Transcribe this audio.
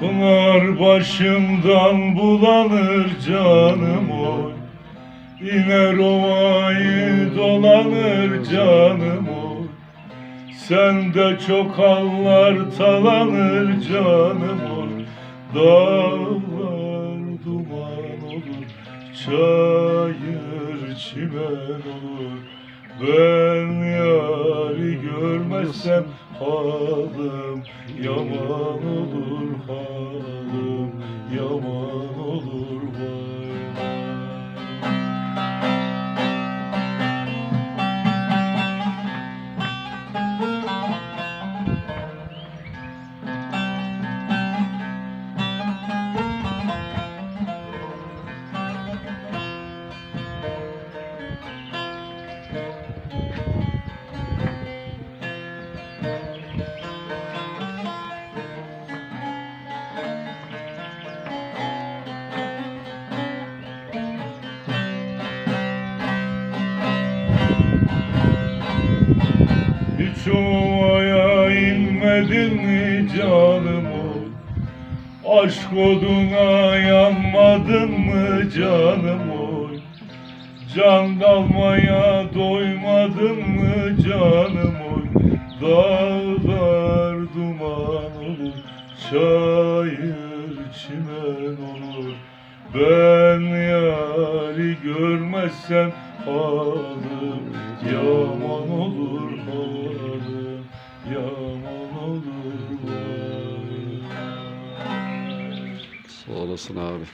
Pınar başımdan bulanır canım oy. İner ovayı dolanır canım oy. Sende çok hallar talanır canım oy. Dağlar duman olur Çayır çimen olur Ben yari görmezsem halim Yaman olur halim Yaman olur vay. Hiç ovaya inmedin mi canım oy Aşk oduna yanmadın mı canım oy Can kalmaya doymadın mı canım oy Dağlar duman olur Çayır çimen olur. Ben yari görmezsem halim Yaman olur halim Yaman olur vay. Sağ olasın abi.